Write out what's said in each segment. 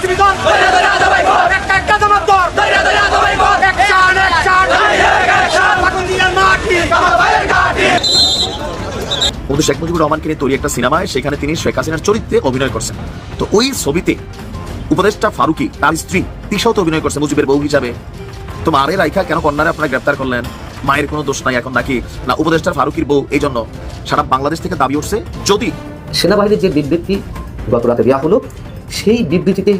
NCP দল একটা একটা জামাত দল অ্যাকশন অ্যাকশন আগুন দিয়ে মাটি। কিন্তু শেখ মুজিবুর রহমানকে নিয়ে তৈরি একটা সিনেমায় সেখানে তিনি শেখ হাসিনার চরিত্রে অভিনয় করছেন। তো ওই ছবিতে উপদেষ্টা ফারুকি তার স্ত্রী তিশাও তো অভিনয় করছে মুজিবের বউ হিসাবে। তো মারে রাইখা কেন কন্যারে আপনারা গ্রেপ্তার করলেন? মায়ের কোনো দোষ নাই এখন নাকি? না উপদেষ্টার ফারুকির বউ এই জন্য সারা বাংলাদেশ থেকে দাবি উঠছে যদি সেনাবাহিনীর যে বিবৃতি গত রাতে দেওয়া হলো সেই বিবৃতিতে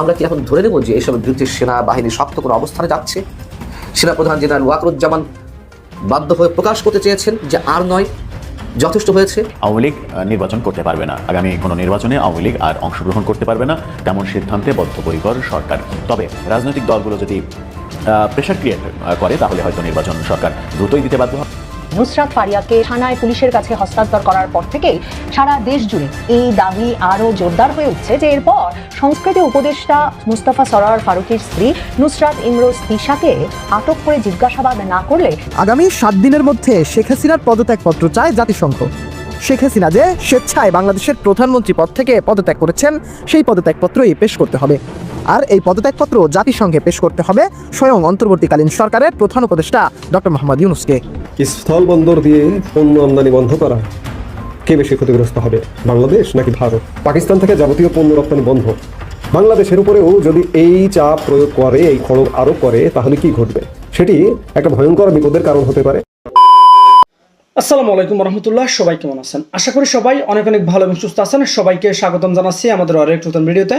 আমরা কি এখন ধরে নেব যে এসবের বিরুদ্ধে সেনাবাহিনী শক্ত কোনো অবস্থানে যাচ্ছে? সেনাপ্রধান জেনারেল ওয়াকরুজ্জামান বাধ্য হয়ে প্রকাশ করতে চেয়েছেন যে আর নয় যথেষ্ট হয়েছে। আওয়ামী লীগ নির্বাচন করতে পারবে না। আগামী কোনো নির্বাচনে আওয়ামী লীগ আর অংশগ্রহণ করতে পারবে না তেমন সিদ্ধান্তে বদ্ধপরিকর সরকার। তবে রাজনৈতিক দলগুলো যদি প্রেশার ক্রিয়েট করে, তাহলে হয়তো নির্বাচন সরকার দ্রুতই দিতে বাধ্য হবে। নুসরাত ফারিয়াকে থানায় পুলিশের কাছে হস্তান্তর করার পর থেকেই সারা দেশ জুড়ে এই দাবি আরও জোরদার হয়ে উঠছে যে এরপর সংস্কৃতি উপদেষ্টা মুস্তাফা সরার ফারুকির স্ত্রী নুসরাত ইমরোজ তিশাকে আটক করে জিজ্ঞাসাবাদ না করলে আগামী সাত দিনের মধ্যে শেখ হাসিনার পদত্যাগপত্র চায় জাতিসংঘ। শেখ হাসিনা যে স্বেচ্ছায় বাংলাদেশের প্রধানমন্ত্রী পদ থেকে পদত্যাগ করেছেন, সেই পদত্যাগপত্রই পেশ করতে হবে। আর এই পদত্যাগপত্র জাতিসংঘে পেশ করতে হবে স্বয়ং অন্তর্বর্তীকালীন সরকারের প্রধান উপদেষ্টা ডক্টর মোহাম্মদ ইউনুসকে। স্থল বন্দর দিয়ে পণ্য আমদানি বন্ধ করা কে বেশি ক্ষতিগ্রস্ত হবে বাংলাদেশ নাকি ভারত? পাকিস্তান থেকে যাবতীয় পণ্য রপ্তানি বন্ধ। বাংলাদেশের উপরেও যদি এই চাপ প্রয়োগ করে এই খড়গ আরোপ করে তাহলে কি ঘটবে? সেটি একটা ভয়ঙ্কর বিপদের কারণ হতে পারে। আসসালামু আলাইকুম রহমতুল্লাহ সবাই কেমন আছেন? আশা করি সবাই অনেক অনেক ভালো এবং সুস্থ আছেন। সবাইকে স্বাগতম জানাচ্ছি আমাদের আরেক নতুন ভিডিওতে।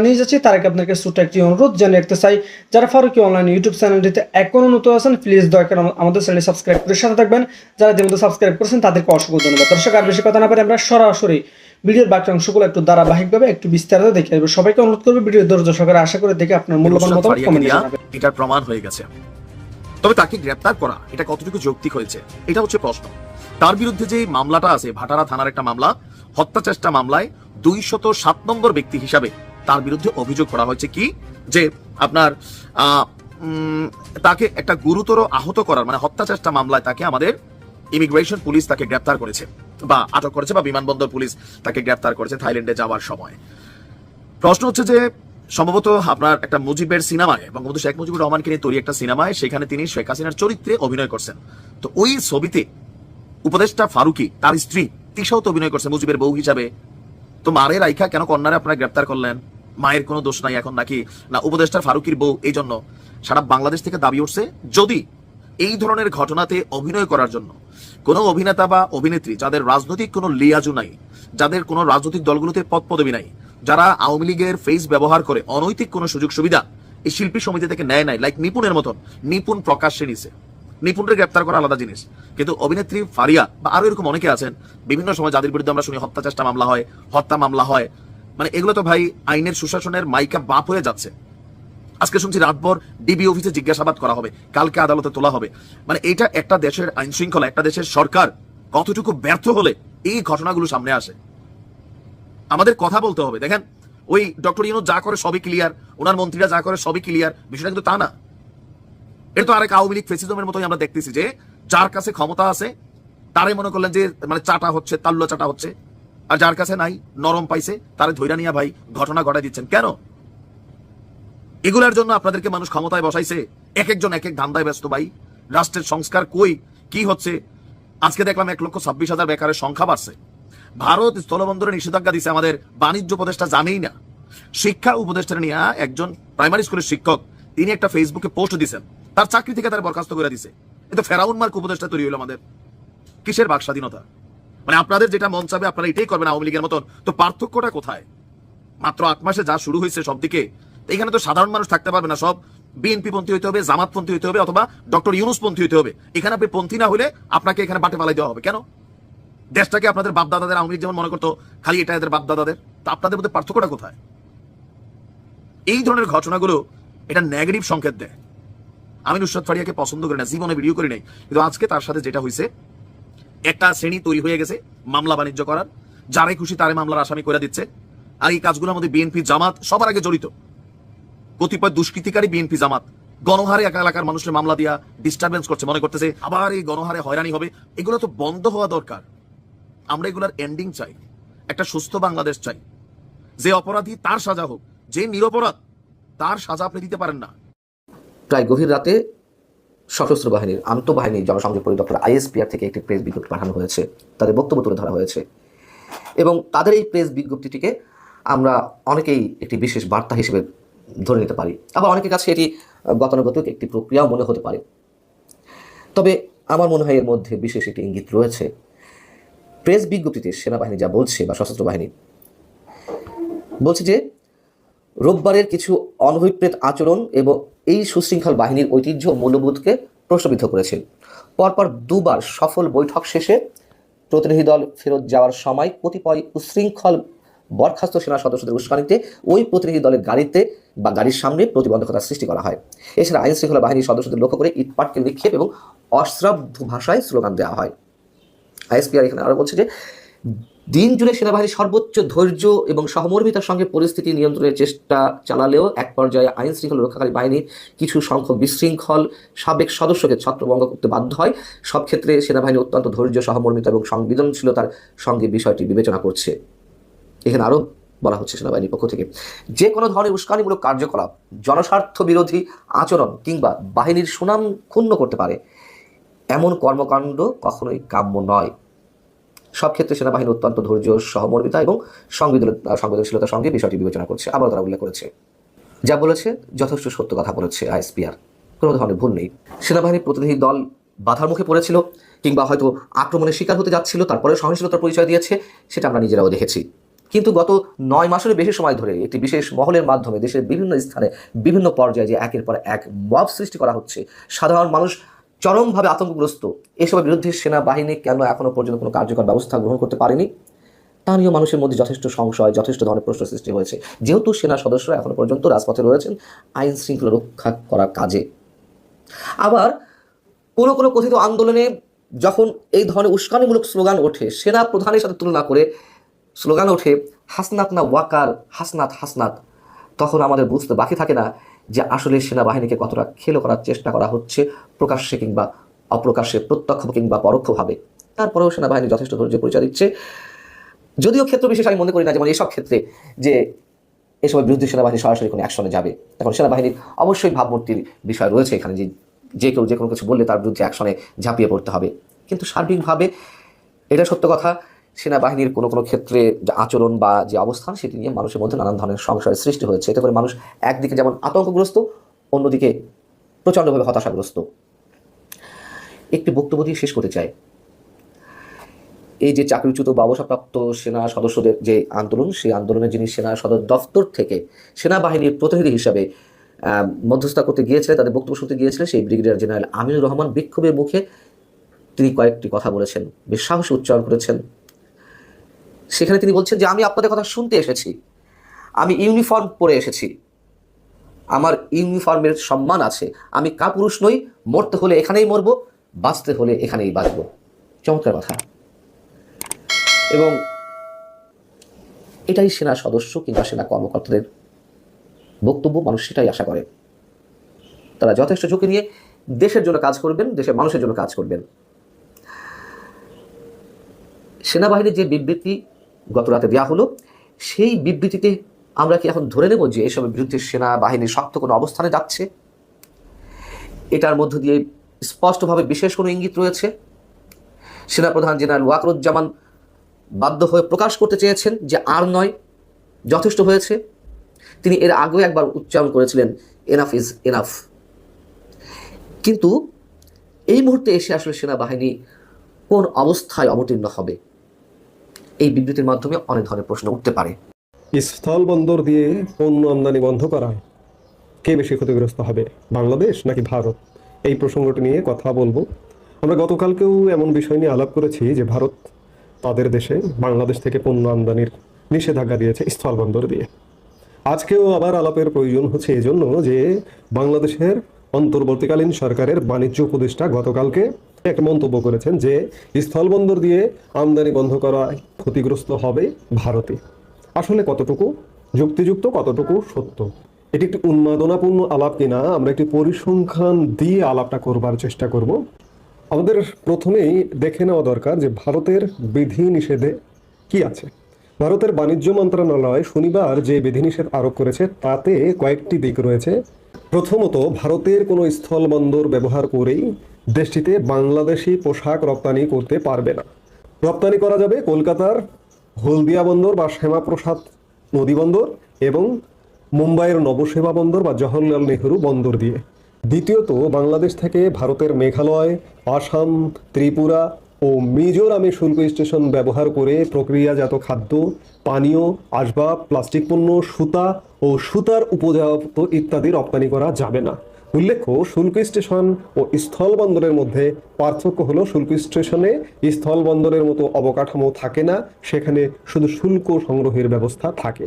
নিয়ে যাচ্ছি তার আগে আপনাকে ছোট্ট একটি অনুরোধ জানিয়ে রাখতে চাই যারা ফারুকি অনলাইন ইউটিউব চ্যানেলটিতে এখনও নতুন আছেন প্লিজ দয়া করে আমাদের চ্যানেল সাবস্ক্রাইব করে সাথে থাকবেন। যারা ইতিমধ্যে সাবস্ক্রাইব করেছেন তাদেরকে অসংখ্য ধন্যবাদ। দর্শক আর বেশি কথা না পারে আমরা সরাসরি ভিডিওর বাকি অংশগুলো একটু ধারাবাহিকভাবে একটু বিস্তারিত দেখে আসব সবাইকে অনুরোধ করবে ভিডিও ধৈর্য সহকারে আশা করে দেখে আপনার মূল্যবান মতামত কমেন্টে এটার প্রমাণ হয়ে গেছে। তবে তাকে গ্রেপ্তার করা এটা কতটুকু যৌক্তিক হয়েছে এটা হচ্ছে প্রশ্ন। তার বিরুদ্ধে যে মামলাটা আছে ভাটারা থানার একটা মামলা হত্যা চেষ্টা মামলায় দুইশত সাত নম্বর ব্যক্তি হিসাবে তার বিরুদ্ধে অভিযোগ করা হয়েছে কি? যে আপনার তাকে একটা গুরুতর আহত করার মানে হত্যা চেষ্টা মামলায় তাকে আমাদের ইমিগ্রেশন পুলিশ তাকে গ্রেপ্তার করেছে বা আটক করেছে বা বিমানবন্দর পুলিশ তাকে গ্রেপ্তার করেছে থাইল্যান্ডে যাওয়ার সময়। প্রশ্ন হচ্ছে যে, সম্ভবত আপনার একটা মুজিবের সিনেমায়, বঙ্গবন্ধু শেখ মুজিবুর রহমানকে নিয়ে তৈরি একটা সিনেমায় সেখানে তিনি শেখ হাসিনার চরিত্রে অভিনয় করছেন। তো ওই ছবিতে উপদেষ্টা ফারুকি, তার স্ত্রী তিশাও তো অভিনয় করছে মুজিবের বউ হিসাবে। তো মারে রাইখা কেন কন্যারে আপনারা গ্রেপ্তার করলেন? মায়ের কোনো দোষ নাই এখন নাকি? না উপদেষ্টা ফারুকির বউ, এই জন্য। সারা বাংলাদেশ থেকে দাবি উঠছে, যদি এই ধরনের ঘটনাতে অভিনয় করার জন্য কোনো অভিনেতা বা অভিনেত্রী যাদের রাজনৈতিক কোনো লিয়াজু নাই, যাদের কোনো রাজনৈতিক দলগুলোতে পদ পদবি নাই, যারা আওয়ামী লীগের ফেস ব্যবহার করে অনৈতিক কোনো সুযোগ সুবিধা এই শিল্পী সমিতি থেকে নেয় নাই লাইক নিপুণের মতন, নিপুণ প্রকাশ্যে নিছে। নিপুণরে গ্রেপ্তার করা আলাদা জিনিস। কিন্তু অভিনেত্রী ফারিয়া বা আরও এরকম অনেকে আছেন, বিভিন্ন সময় যাদের বিরুদ্ধে আমরা শুনি হত্যা চেষ্টা মামলা হয়, হত্যা মামলা হয়। মানে এগুলো তো ভাই আইনের সুশাসনের মাইকা বাপ হয়ে যাচ্ছে। আজকে শুনছি রাতভর ডিবি অফিসে জিজ্ঞাসাবাদ করা হবে, কালকে আদালতে তোলা হবে। মানে এটা একটা দেশের আইন শৃঙ্খলা একটা দেশের সরকার কতটুকু ব্যর্থ হলে এই ঘটনাগুলো সামনে আসে। আমাদের কথা বলতে হবে। দেখেন, ওই ডক্টর ইউনুস যা করে সবই ক্লিয়ার ওনার মন্ত্রীরা যা করে সবই ক্লিয়ার বিষয়টা কিন্তু তা না। এটা তো আরেক আওয়ামী লীগ ফেসিজমের মতোই আমরা দেখতেছি যে যার কাছে ক্ষমতা আছে তারে মনে করলেন যে মানে চাটা হচ্ছে, তাল্লো চাটা হচ্ছে। আর যার কাছে নাই, নরম পাইছে, তারে ধৈরা নিয়ে ভাই ঘটনা ঘটাই দিচ্ছেন। কেন? এগুলার জন্য আপনাদেরকে মানুষ ক্ষমতায় বসাইছে এক একজন এক এক ধান্দায় ব্যস্ত ভাই। রাষ্ট্রের সংস্কার কই, কি হচ্ছে? আজকে দেখলাম এক লক্ষ ছাব্বিশ হাজার বেকারের সংখ্যা বাড়ছে। ভারত স্থলবন্দরে নিষেধাজ্ঞা দিছে আমাদের বাণিজ্য উপদেষ্টা জানেই না। শিক্ষা উপদেষ্টা নিয়ে একজন প্রাইমারি স্কুলের শিক্ষক, তিনি একটা ফেসবুকে পোস্ট দিছেন। তার চাকরি থেকে তার বরখাস্ত করে দিছে। এটা ফেরাউন মার্ক উপদেষ্টা তৈরি হলো আমাদের। কিসের বাক স্বাধীনতা? মানে আপনাদের যেটা মন চাবে আপনারা এটাই করবেন আওয়ামী লীগের মতন। তো পার্থক্যটা কোথায়? মাত্র আট মাসে যা শুরু হয়েছে সব দিকে এখানে তো সাধারণ মানুষ থাকতে পারবে না সব। বিএনপি পন্থী হইতে হবে জামাত পন্থী হইতে হবে, অথবা ডক্টর ইউনুস পন্থী হইতে হবে। এখানে আপনি পন্থী না হলে আপনাকে এখানে বাটে পালাই দেওয়া হবে। কেন? দেশটাকে আপনাদের বাপদাদাদের আওয়ামী লীগ যেমন মনে করতো, খালি এটা এদের বাপদাদাদের। তা আপনাদের মধ্যে পার্থক্যটা কোথায়? এই ধরনের ঘটনাগুলো এটা নেগেটিভ সংকেত দেয়। আমি নুসরাত ফারিয়াকে পছন্দ করি না, জীবনে ভিডিও করি নাই। কিন্তু আজকে তার সাথে যেটা হয়েছে, একটা শ্রেণি তৈরি হয়ে গেছে, মামলা বাণিজ্য করার। যারে খুশি তারে মামলার আসামি করে দিচ্ছে। আর এই কাজগুলোর মধ্যে বিএনপি জামাত সবার আগে জড়িত। কতিপয় দুষ্কৃতিকারী বিএনপি জামাত, গণহারে একা এলাকার মানুষের মামলা দিয়া ডিস্টারবেন্স করছে, মনে করতেছে, আবার এই গণহারে হয়রানি হবে। এগুলো তো বন্ধ হওয়া দরকার। আমরা এগুলার এন্ডিং চাই। একটা সুস্থ বাংলাদেশ চাই। যে অপরাধী তার সাজা হোক, যে নিরপরাধ, তার সাজা আপনি দিতে পারেন না। প্রায় গভীর রাতে সশস্ত্র বাহিনীর আন্তঃবাহিনী জনসংযোগ পরিদপ্তর আইএসপিআর থেকে একটি প্রেস বিজ্ঞপ্তি পাঠানো হয়েছে। তাদের বক্তব্য তুলে ধরা হয়েছে। এবং তাদের এই প্রেস বিজ্ঞপ্তিটিকে আমরা অনেকেই একটি বিশেষ বার্তা হিসেবে ধরে নিতে পারি। আবার অনেকের কাছে এটি গতানুগতিক একটি প্রক্রিয়াও মনে হতে পারে। তবে আমার মনে হয় এর মধ্যে বিশেষ একটি ইঙ্গিত রয়েছে। প্রেস বিজ্ঞপ্তিতে সেনাবাহিনী যা বলছে বা সশস্ত্র বাহিনী বলছে যে, রোববারের কিছু অনভিপ্রেত আচরণ এবং এই সুশৃঙ্খল বাহিনীর ঐতিহ্য ও মূল্যবোধকে প্রশ্নবিদ্ধ করেছে। পরপর দুবার সফল বৈঠক শেষে প্রতিনিধি দল ফেরত যাওয়ার সময় কতিপয় উশৃঙ্খল বরখাস্ত সেনা সদস্যদের উস্কানিতে ওই প্রতিনিধি দলের গাড়িতে বা গাড়ির সামনে প্রতিবন্ধকতার সৃষ্টি করা হয়। এছাড়া আইন শৃঙ্খলা বাহিনীর সদস্যদের লক্ষ্য করে ইটপাটকে নিক্ষেপ এবং অশ্রাব্য ভাষায় স্লোগান দেওয়া হয়। আইএসপিআর এখানে আরও বলছে যে দিন জুড়ে সেনাবাহিনী সর্বোচ্চ ধৈর্য এবং সহমর্মিতার সঙ্গে পরিস্থিতি নিয়ন্ত্রণের চেষ্টা চালালেও এক পর্যায়ে আইন শৃঙ্খলা রক্ষাকারী বাহিনীর কিছু সংখ্যক বিশৃঙ্খল সাবেক সদস্যকে ছত্রভঙ্গ করতে বাধ্য হয়। সব ক্ষেত্রে সেনাবাহিনী অত্যন্ত ধৈর্য, সহমর্মিতা এবং সংবেদনশীলতার সঙ্গে বিষয়টি বিবেচনা করছে। এখানে আরও বলা হচ্ছে সেনাবাহিনীর পক্ষ থেকে, যে কোনো ধরনের উস্কানিমূলক কার্যকলাপ, জনস্বার্থ বিরোধী আচরণ কিংবা বাহিনীর সুনাম ক্ষুণ্ণ করতে পারে, এমন কর্মকাণ্ড কখনোই কাম্য নয়। সব ক্ষেত্রে সেনাবাহিনী অত্যন্ত ধৈর্য সহমর্মিতা এবং সংবেদন সংবেদনশীলতার সঙ্গে বিষয়টি বিবেচনা করছে আবার তারা উল্লেখ করেছে। যা বলেছে, যথেষ্ট সত্য কথা বলেছে আইএসপিআর। কোনো ধরনের ভুল নেই। সেনাবাহিনীর প্রতিনিধি দল বাধার মুখে পড়েছিল কিংবা হয়তো আক্রমণের শিকার হতে যাচ্ছিল তারপরে সহিংসতার পরিচয় দিয়েছে, সেটা আমরা নিজেরাও দেখেছি। কিন্তু গত নয় মাসের বেশি সময় ধরে একটি বিশেষ মহলের মাধ্যমে দেশের বিভিন্ন স্থানে বিভিন্ন পর্যায়ে যে একের পর এক মব সৃষ্টি করা হচ্ছে, সাধারণ মানুষ চরমভাবে আতঙ্কগ্রস্ত। এসবের বিরুদ্ধে সেনাবাহিনী কেন এখনও পর্যন্ত কোনো কার্যকর ব্যবস্থা গ্রহণ করতে পারেনি? তা নিয়েও মানুষের মধ্যে যথেষ্ট সংশয়, যথেষ্ট ধরনের প্রশ্ন সৃষ্টি হয়েছে। যেহেতু সেনা সদস্যরা এখনও পর্যন্ত রাজপথে রয়েছেন, আইন শৃঙ্খলা রক্ষা করার কাজে। আবার কোনো কোনো কথিত আন্দোলনে যখন এই ধরনের উস্কানিমূলক স্লোগান ওঠে, সেনা প্রধানের সাথে তুলনা করে স্লোগান ওঠে, হাসনাত না ওয়াকার, হাসনাত হাসনাত। তখন আমাদের বুঝতে বাকি থাকে না যে আসলে সেনাবাহিনীকে কতটা খেলো করার চেষ্টা করা হচ্ছে প্রকাশ্যে কিংবা অপ্রকাশ্যে, প্রত্যক্ষ কিংবা পরোক্ষভাবে। তারপরেও সেনাবাহিনী যথেষ্ট ধৈর্য পরিচয় দিচ্ছে। যদিও ক্ষেত্র বিশেষ আমি মনে করি না যেমন এইসব ক্ষেত্রে যে এসবের বিরুদ্ধে সেনাবাহিনী সরাসরি কোনো অ্যাকশনে যাবে, এখন সেনাবাহিনীর অবশ্যই ভাবমূর্তির বিষয় রয়েছে এখানে যে যে কেউ যে কোনো কিছু বললে তার বিরুদ্ধে অ্যাকশনে ঝাঁপিয়ে পড়তে হবে। কিন্তু সার্বিকভাবে এটা সত্য কথা সেনাবাহিনীর কোনো কোনো ক্ষেত্রে যে আচরণ বা যে অবস্থান সেটি নিয়ে মানুষের মধ্যে নানান ধরনের সংশয়ের সৃষ্টি হয়েছে। এতে করে মানুষ একদিকে যেমন আতঙ্কগ্রস্ত অন্যদিকে প্রচণ্ডভাবে হতাশাগ্রস্ত। একটি বক্তব্য দিয়ে শেষ করতে চাই। এই যে চাকরিচ্যুত বা অবসরপ্রাপ্ত সেনা সদস্যদের যে আন্দোলন সেই আন্দোলনে যিনি সেনা সদর দফতর থেকে সেনাবাহিনীর প্রতিনিধি হিসাবে আহ, মধ্যস্থতা করতে গিয়েছিলেন তাদের বক্তব্য শুনতে গিয়েছিলেন সেই ব্রিগেডিয়ার জেনারেল আমিনুর রহমান বিক্ষোভের মুখে তিনি কয়েকটি কথা বলেছেন বেশ সাহসী উচ্চারণ করেছেন। সেখানে তিনি বলছেন যে, আমি আপনাদের কথা শুনতে এসেছি। আমি ইউনিফর্ম পরে এসেছি। আমার ইউনিফর্মের সম্মান আছে। আমি কাপুরুষ নই, মরতে হলে এখানেই মরব, বাঁচতে হলে এখানেই বাঁচব। চমৎকার কথা। এবং এটাই সেনা সদস্য কিংবা সেনা কর্মকর্তাদের বক্তব্য, মানুষ সেটাই আশা করে। তারা যথেষ্ট ঝুঁকি নিয়ে দেশের জন্য কাজ করবেন, দেশের মানুষের জন্য কাজ করবেন। সেনাবাহিনীর যে বিবৃতি গত রাতে দেওয়া হলো, সেই বিবৃতিতে আমরা কি এখন ধরে নেব যে এসবের বিরুদ্ধে সেনাবাহিনী শক্ত কোনো অবস্থানে যাচ্ছে? এটার মধ্য দিয়ে স্পষ্টভাবে বিশেষ কোনো ইঙ্গিত রয়েছে? সেনাপ্রধান জেনারেল ওয়াকরুজ্জামান বাধ্য হয়ে প্রকাশ করতে চেয়েছেন যে আর নয় যথেষ্ট হয়েছে। তিনি এর আগেও একবার উচ্চারণ করেছিলেন এনাফ ইজ এনাফ কিন্তু এই মুহূর্তে এসে আসলে সেনাবাহিনী কোন অবস্থায় অবতীর্ণ হবে? এই বিবৃতির মাধ্যমে অনেক ধরনের প্রশ্ন উঠতে পারে। স্থল বন্দর দিয়ে পণ্য আমদানি বন্ধ করায় কে বেশি ক্ষতিগ্রস্ত হবে, বাংলাদেশ নাকি ভারত? এই প্রসঙ্গটি নিয়ে কথা বলব। আমরা গতকালকেও এমন বিষয় নিয়ে আলাপ করেছি যে ভারত তাদের দেশে বাংলাদেশ থেকে পণ্য আমদানির নিষেধাজ্ঞা দিয়েছে স্থল বন্দর দিয়ে। আজকেও আবার আলাপের প্রয়োজন হচ্ছে এজন্য যে বাংলাদেশের অন্তর্বর্তীকালীন সরকারের বাণিজ্য উপদেষ্টা গতকালকে একটা মন্তব্য করেছেন যে, স্থলবন্দর দিয়ে আমদানি বন্ধ করা ক্ষতিগ্রস্ত হবে ভারতে। আসলে কতটুকু? যুক্তিযুক্ত কতটুকু? সত্য। এটি একটি উন্মাদনাপূর্ণ আলাপ কিনা? আমরা একটি পরিসংখ্যান দিয়ে আলাপটা করবার চেষ্টা করব। আমাদের প্রথমেই দেখে নেওয়া দরকার যে, ভারতের বিধি নিষেধে কি আছে? ভারতের বাণিজ্য মন্ত্রণালয় শনিবার যে বিধিনিষেধ আরোপ করেছে, তাতে কয়েকটি দিক রয়েছে। প্রথমত ভারতের কোনো স্থলবন্দর ব্যবহার করেই দেশটিতে বাংলাদেশি পোশাক রপ্তানি করতে পারবে না। রপ্তানি করা যাবে কলকাতার হলদিয়া বন্দর বা শ্যামাপ্রসাদ নদী বন্দর এবং মুম্বাইয়ের নবসেবা বন্দর বা জওহরলাল নেহরু বন্দর দিয়ে। দ্বিতীয়ত, বাংলাদেশ থেকে ভারতের মেঘালয়, আসাম, ত্রিপুরা ও মিজোরামে শুল্ক স্টেশন ব্যবহার করে প্রক্রিয়াজাত খাদ্য, পানীয়, আসবাব, প্লাস্টিক পণ্য, সুতা ও সুতার উপজাত ইত্যাদি রপ্তানি করা যাবে না। উল্লেখ্য, শুল্ক স্টেশন ও স্থলবন্দরের মধ্যে পার্থক্য হলো শুল্ক স্টেশনে স্থলবন্দরের মতো অবকাঠামো থাকে না, সেখানে শুধু শুল্ক সংগ্রহের ব্যবস্থা থাকে।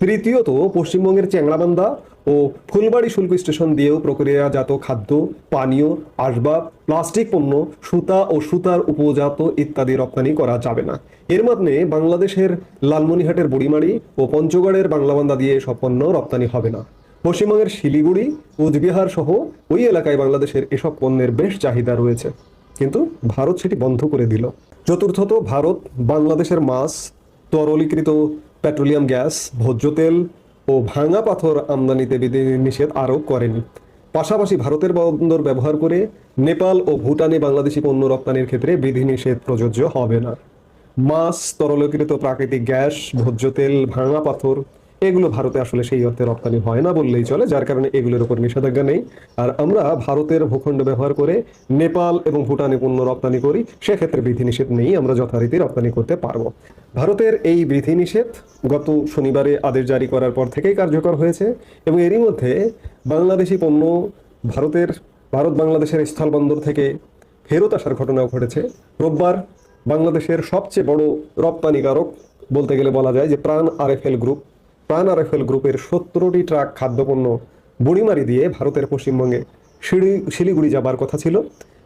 তৃতীয়ত, পশ্চিমবঙ্গের চ্যাংড়াবান্ধা ও ফুলবাড়ি শুল্ক স্টেশন দিয়েও প্রক্রিয়াজাত খাদ্য, পানীয়, আসবাব, প্লাস্টিক পণ্য, সুতা ও সুতার উপজাত ইত্যাদি রপ্তানি করা যাবে না। এর মানে বাংলাদেশের লালমনিহাটের বুড়িমারি ও পঞ্চগড়ের বাংলাবান্ধা দিয়ে সব পণ্য রপ্তানি হবে না। পশ্চিমবঙ্গের শিলিগুড়ি, কোচবিহার সহ ওই এলাকায় বাংলাদেশের এসব পণ্যের বেশ চাহিদা রয়েছে। কিন্তু ভারত সেটি বন্ধ করে দিল। চতুর্থত ভারত, বাংলাদেশের মাছ, তরলীকৃত পেট্রোলিয়াম গ্যাস, ভোজ্য তেল ও ভাঙা পাথর আমদানিতে বিধিনিষেধ আরোপ করেনি। পাশাপাশি ভারতের বন্দর ব্যবহার করে নেপাল ও ভুটানে বাংলাদেশি পণ্য রপ্তানির ক্ষেত্রে বিধিনিষেধ প্রযোজ্য হবে না। মাছ তরলকৃত প্রাকৃতিক গ্যাস, ভোজ্য তেল, ভাঙা পাথর এগুলো ভারতে আসলে সেই অর্থে রপ্তানি হয় না বললেই চলে, যার কারণে এগুলোর উপর নিষেধাজ্ঞা নেই। আর আমরা ভারতের ভূখণ্ড ব্যবহার করে নেপাল এবং ভুটানে পণ্য রপ্তানি করি, সেক্ষেত্রে বিধিনিষেধ নেই, আমরা যথারীতি রপ্তানি করতে পারব। ভারতের এই বিধিনিষেধ গত শনিবারে আদেশ জারি করার পর থেকেই কার্যকর হয়েছে এবং এরই মধ্যে বাংলাদেশি পণ্য ভারতের, ভারত বাংলাদেশের স্থলবন্দর থেকে ফেরত আসার ঘটনাও ঘটেছে। রোববার বাংলাদেশের সবচেয়ে বড় রপ্তানিকারক বলতে গেলে বলা যায় যে প্রাণ আরএফএল গ্রুপ প্রাণ আরএফএল গ্রুপের সত্তরটি ট্রাক খাদ্যপণ্য বুড়িমারি দিয়ে ভারতের পশ্চিমবঙ্গে শিলি শিলিগুড়ি যাবার কথা ছিল।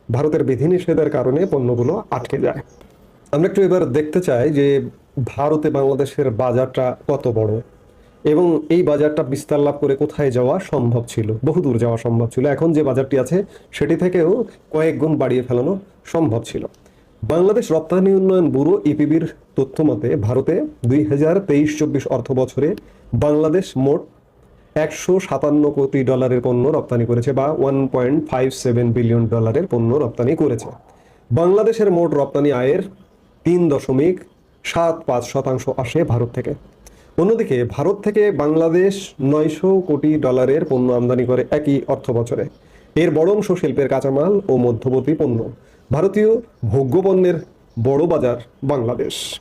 ভারতের বিধিনিষেধের কারণে পণ্যগুলো আটকে যায়। আমরা একটু এবার দেখতে চাই যে ভারতে বাংলাদেশের বাজারটা কত বড় এবং এই বাজারটা বিস্তার লাভ করে কোথায় যাওয়া সম্ভব ছিল? বহুদূর যাওয়া সম্ভব ছিল। এখন যে বাজারটি আছে, সেটি থেকেও কয়েক গুণ বাড়িয়ে ফেলানো সম্ভব ছিল। বাংলাদেশ রপ্তানি উন্নয়ন ব্যুরো ইপিবির তথ্য মতে, ভারতে দুই হাজার তেইশ চব্বিশ অর্থ বছরে বাংলাদেশ মোট একশো সাতান্ন কোটি ডলারের পণ্য রপ্তানি করেছে বা one point five seven billion ডলারের পণ্য রপ্তানি করেছে। বাংলাদেশের মোট রপ্তানি আয়ের তিন দশমিক সাত পাঁচ শতাংশ আসে ভারত থেকে। অন্যদিকে, ভারত থেকে বাংলাদেশ নয়শো কোটি ডলারের পণ্য আমদানি করে একই অর্থ বছরে এর বড় অংশ শিল্পের কাঁচামাল ও মধ্যবর্তী পণ্য। ভারতীয় ভোগ্যপণ্যের বড় বাজার বাংলাদেশ।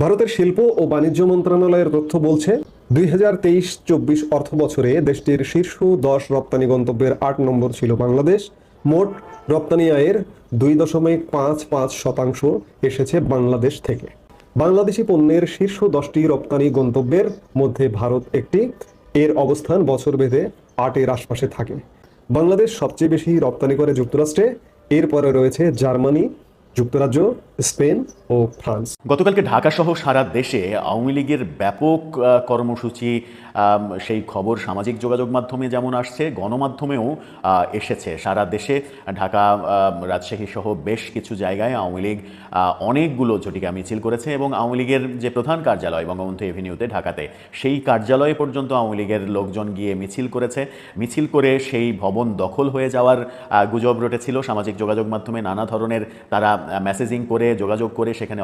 ভারতের শিল্প ও বাণিজ্য মন্ত্রণালয়ের তথ্য বলছে, দুই হাজার তেইশ চব্বিশ অর্থ বছরে দেশটির শীর্ষ দশ রপ্তানি গন্তব্যের আট নম্বর ছিল বাংলাদেশ। মোট রপ্তানি আয়ের দুই দশমিক পাঁচ পাঁচ শতাংশ এসেছে বাংলাদেশ থেকে। বাংলাদেশি পণ্যের শীর্ষ দশটি রপ্তানি গন্তব্যের মধ্যে ভারত একটি। এর অবস্থান বছর বেঁধে আটের আশপাশে থাকে। বাংলাদেশ সবচেয়ে বেশি রপ্তানি করে যুক্তরাষ্ট্রে। এরপরে রয়েছে জার্মানি যুক্তরাজ্য, স্পেন ও ফ্রান্স। গতকালকে ঢাকা সহ সারা দেশে আওয়ামী লীগের ব্যাপক কর্মসূচি সেই খবর সামাজিক যোগাযোগ মাধ্যমে যেমন আসছে, গণমাধ্যমেও এসেছে। সারা দেশে ঢাকা রাজশাহী সহ বেশ কিছু জায়গায় আওয়ামী লীগ অনেকগুলো ঝটিকা মিছিল করেছে এবং আওয়ামী লীগের যে প্রধান কার্যালয় বঙ্গবন্ধু এভিনিউতে ঢাকাতে, সেই কার্যালয়ে পর্যন্ত আওয়ামী লীগের লোকজন গিয়ে মিছিল করেছে। মিছিল করে সেই ভবন দখল হয়ে যাওয়ার গুজব রটেছিল। সামাজিক যোগাযোগ মাধ্যমে নানা ধরনের তারা মেসেজিং করে, যোগাযোগ করে সেখানে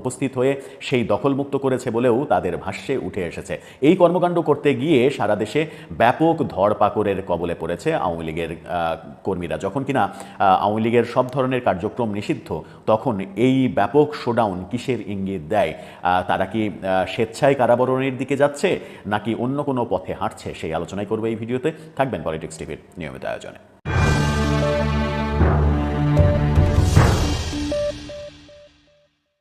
উপস্থিত হয়ে সেই দখলমুক্ত করেছে বলেও তাদের ভাষ্যে উঠে এসেছে। এই কর্মকাণ্ড করতে গিয়ে সারা দেশে ব্যাপক ধরপাকড়ের কবলে পড়েছে আওয়ামী লীগের কর্মীরা। যখন কিনা আওয়ামী লীগের সব ধরনের কার্যক্রম নিষিদ্ধ, তখন এই ব্যাপক শোডাউন কিসের ইঙ্গিত দেয়? তারা কি স্বেচ্ছায় কারাবরণের দিকে যাচ্ছে নাকি অন্য কোনো পথে হাঁটছে? সেই আলোচনাই করবে এই ভিডিওতে। থাকবেন পলিটিক্স টিভির নিয়মিত আয়োজনে।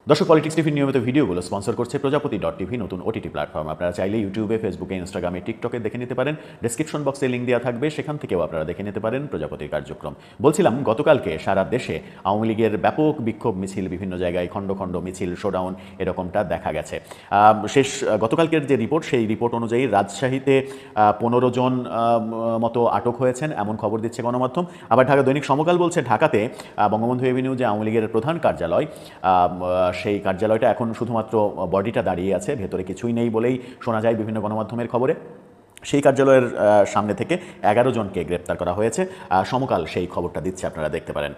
দর্শক পলিটিক্স টিভির নিয়মিত ভিডিওগুলো স্পন্সর করছে প্রজাপতি ডট টিভি নতুন ওটিটি প্ল্যাটফর্ম আপনারা চাইলে ইউটিউবে ফেসবুকে ইনস্টাগ্রামে টিকটকে দেখে নিতে পারেন। ডেসক্রিপশন বক্সে লিঙ্ক দেওয়া থাকবে, সেখান থেকেও আপনারা দেখে নিতে পারেন প্রজাপতির কার্যক্রম। বলছিলাম, গতকালকে সারা দেশে আওয়ামী লীগের ব্যাপক বিক্ষোভ মিছিল, বিভিন্ন জায়গায় খণ্ড খণ্ড মিছিল শোডাউন এরকমটা দেখা গেছে। শেষ, গতকালকের যে রিপোর্ট সেই রিপোর্ট অনুযায়ী রাজশাহীতে পনেরো জন মতো আটক হয়েছেন, এমন খবর দিচ্ছে গণমাধ্যম। আবার ঢাকা দৈনিক সমকাল বলছে, ঢাকাতে বঙ্গবন্ধু এভিনিউ যে আওয়ামী লীগের প্রধান কার্যালয় সেই কার্যালয়টা এখন শুধুমাত্র বডিটা দাঁড়িয়ে আছে, ভেতরে কিছুই নেই বলেই শোনা যায় বিভিন্ন গণমাধ্যমের খবরে। সেই কার্যালয়ের সামনে থেকে এগারো জনকে গ্রেপ্তার করা হয়েছে। সমকাল সেই খবরটা দিচ্ছে আপনারা দেখতে পারেন।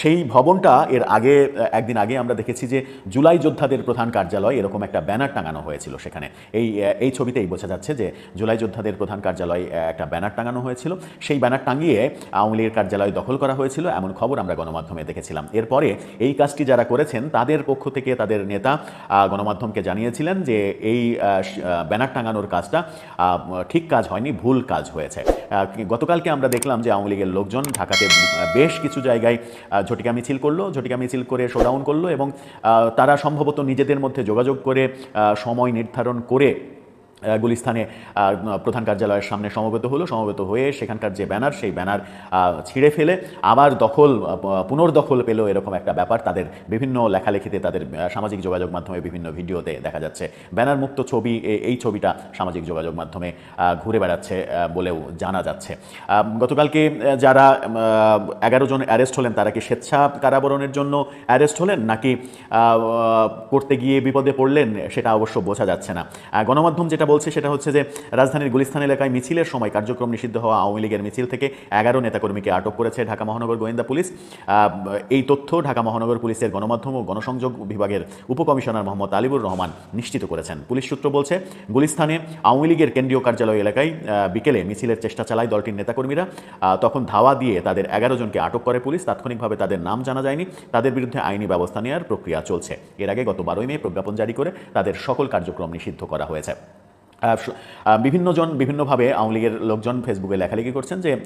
সেই ভবনটা এর আগে একদিন আগে আমরা দেখেছি যে জুলাই যোদ্ধাদের প্রধান কার্যালয় এরকম একটা ব্যানার টাঙানো হয়েছিল সেখানে। এই এই ছবিতেই বোঝা যাচ্ছে যে জুলাই যোদ্ধাদের প্রধান কার্যালয় একটা ব্যানার টাঙানো হয়েছিল। সেই ব্যানার টাঙিয়ে আওয়ামী লীগের কার্যালয় দখল করা হয়েছিল। এমন খবর আমরা গণমাধ্যমে দেখেছিলাম। এরপরে এই কাজটি যারা করেছেন, তাদের পক্ষ থেকে তাদের নেতা গণমাধ্যমকে জানিয়েছিলেন যে এই ব্যানার টাঙানোর কাজটা ঠিক কাজ হয়নি, ভুল কাজ হয়েছে। গতকালকে আমরা দেখলাম যে আওয়ামী লীগের লোকজন ঢাকাতে বেশ কিছু জায়গায় ঝটিকা মিছিল করল, ঝটিকা মিছিল করে শোডাউন করল এবং তারা সম্ভবত নিজেদের মধ্যে যোগাযোগ করে সময় নির্ধারণ করে গুলিস্থানে প্রধান কার্যালয়ের সামনে সমবেত হলো। সমবেত হয়ে সেখানকার যে ব্যানার, সেই ব্যানার ছিঁড়ে ফেলে। আবার দখল পুনর্দখল পেল এরকম একটা ব্যাপার। তাদের বিভিন্ন লেখালেখিতে, তাদের সামাজিক যোগাযোগ মাধ্যমে বিভিন্ন ভিডিওতে দেখা যাচ্ছে। ব্যানার মুক্ত ছবি এই ছবিটা সামাজিক যোগাযোগ মাধ্যমে ঘুরে বেড়াচ্ছে বলেও জানা যাচ্ছে। গতকালকে যারা এগারো জন অ্যারেস্ট হলেন, তারা কি স্বেচ্ছা কারাবরণের জন্য অ্যারেস্ট হলেন? নাকি করতে গিয়ে বিপদে পড়লেন? সেটা অবশ্য বোঝা যাচ্ছে না। গণমাধ্যম যেটা বলছে সেটা হচ্ছে যে রাজধানীর গুলিস্তান এলাকায় মিছিলের সময় কার্যক্রম নিষিদ্ধ হওয়া আওয়ামী লীগের মিছিল থেকে এগারো নেতাকর্মীকে আটক করেছে ঢাকা মহানগর গোয়েন্দা পুলিশ। এই তথ্য ঢাকা মহানগর পুলিশের গণমাধ্যম ও গণসংযোগ বিভাগের উপকমিশনার মোহাম্মদ আলিবুর রহমান নিশ্চিত করেছেন। পুলিশ সূত্র বলছে, গুলিস্তানে আওয়ামী লীগের কেন্দ্রীয় কার্যালয় এলাকায় বিকেলে মিছিলের চেষ্টা চালায় দলটির নেতাকর্মীরা। তখন ধাওয়া দিয়ে তাদের এগারো জনকে আটক করে পুলিশ। তাৎক্ষণিকভাবে তাদের নাম জানা যায়নি। তাদের বিরুদ্ধে আইনি ব্যবস্থা নেওয়ার প্রক্রিয়া চলছে। এর আগে গত বারোই মে প্রজ্ঞাপন জারি করে তাদের সকল কার্যক্রম নিষিদ্ধ করা হয়েছে। আহ, স- আহ, বিভিন্ন জন বিভিন্নভাবে আওয়ামী লীগের লোকজন ফেসবুকে লেখালেখি করছেন যে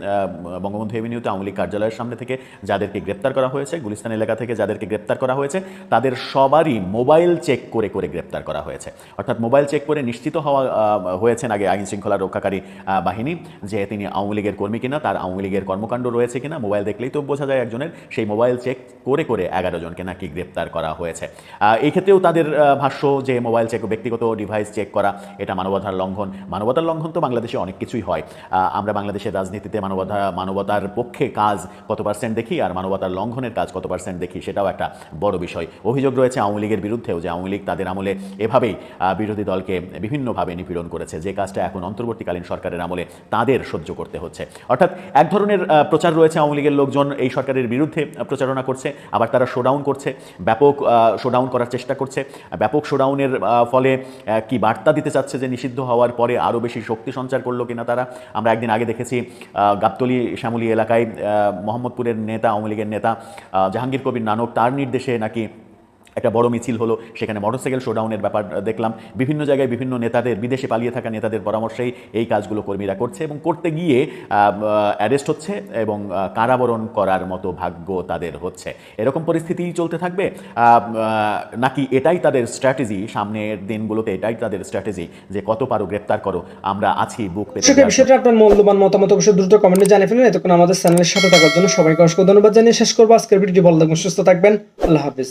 বঙ্গবন্ধু এভিনিউতে আওয়ামী লীগ কার্যালয়ের সামনে থেকে যাদেরকে গ্রেপ্তার করা হয়েছে গুলিস্তান এলাকা থেকে যাদেরকে গ্রেপ্তার করা হয়েছে তাদের সবারই মোবাইল চেক করে করে গ্রেপ্তার করা হয়েছে। অর্থাৎ মোবাইল চেক করে নিশ্চিত হওয়া হয়েছেন আগে আইন শৃঙ্খলা রক্ষাকারী বাহিনী যে তিনি আওয়ামী লীগের কর্মী কিনা তার আওয়ামী লীগের কর্মকাণ্ড রয়েছে কিনা মোবাইল দেখলেই তো বোঝা যায় একজনের সেই মোবাইল চেক করে করে এগারো জনকে নাকি গ্রেপ্তার করা হয়েছে। আহ, এই ক্ষেত্রেও তাদের ভাষ্য যে মোবাইল চেক ব্যক্তিগত ডিভাইস চেক করা এটা মানবতার লঙ্ঘন মানবতার লঙ্ঘন তো বাংলাদেশে অনেক কিছুই হয়। আমরা বাংলাদেশের রাজনীতিতে মানবতা, মানবতার পক্ষে কাজ কত পার্সেন্ট দেখি আর মানবতার লঙ্ঘনের কাজ কত পার্সেন্ট দেখি সেটাও একটা বড় বিষয়। অভিযোগ রয়েছে আওয়ামী লীগের বিরুদ্ধেও যে আওয়ামী লীগ তাদের আমলে এভাবেই বিরোধী দলকে বিভিন্নভাবে নিপীড়ন করেছে। যে কাজটা এখন অন্তর্বর্তীকালীন সরকারের আমলে তাদের সহ্য করতে হচ্ছে। অর্থাৎ এক ধরনের প্রচার রয়েছে আওয়ামী লীগের লোকজন এই সরকারের বিরুদ্ধে প্রচারণা করছে, আবার তারা শোডাউন করছে, ব্যাপক শোডাউন করার চেষ্টা করছে। ব্যাপক শোডাউনের ফলে কি বার্তা দিতে চাচ্ছে যে নিষিদ্ধ হওয়ার পরে আরও বেশি শক্তি সঞ্চার করল কিনা তারা, আমরা একদিন আগে দেখেছি গাবতলী শ্যামলী এলাকায় মোহাম্মদপুরের নেতা, আওয়ামী লীগের নেতা জাহাঙ্গীর কবির নানক, তার নির্দেশে নাকি একটা বড় মিছিল হলো সেখানে মোটরসাইকেল শোডাউনের ব্যাপার দেখলাম। বিভিন্ন জায়গায় বিভিন্ন নেতাদের বিদেশে পালিয়ে থাকা নেতাদের পরামর্শেই এই কাজগুলো কর্মীরা করছে এবং করতে গিয়ে অ্যারেস্ট হচ্ছে এবং কারাবরণ করার মতো ভাগ্য তাদের হচ্ছে। এরকম পরিস্থিতি চলতে থাকবে। নাকি এটাই তাদের স্ট্র্যাটেজি সামনের দিনগুলোতে এটাই তাদের স্ট্র্যাটেজি যে কত পারো গ্রেপ্তার করো আমরা আছি বুক পেতে সেক্ষেত্রে বিষয়টা আপনার মূল্যবান মতামত অবশ্যই দ্রুত কমেন্টে জানিয়ে ফেলুন। এতক্ষণ আমাদের চ্যানেলের সাথে থাকার জন্য সবাইকে অসংখ্য ধন্যবাদ জানিয়ে শেষ করব। আজকের ভিডিওটি ভালো থাকবেন সুস্থ থাকবেন। আল্লাহ হাফিজ।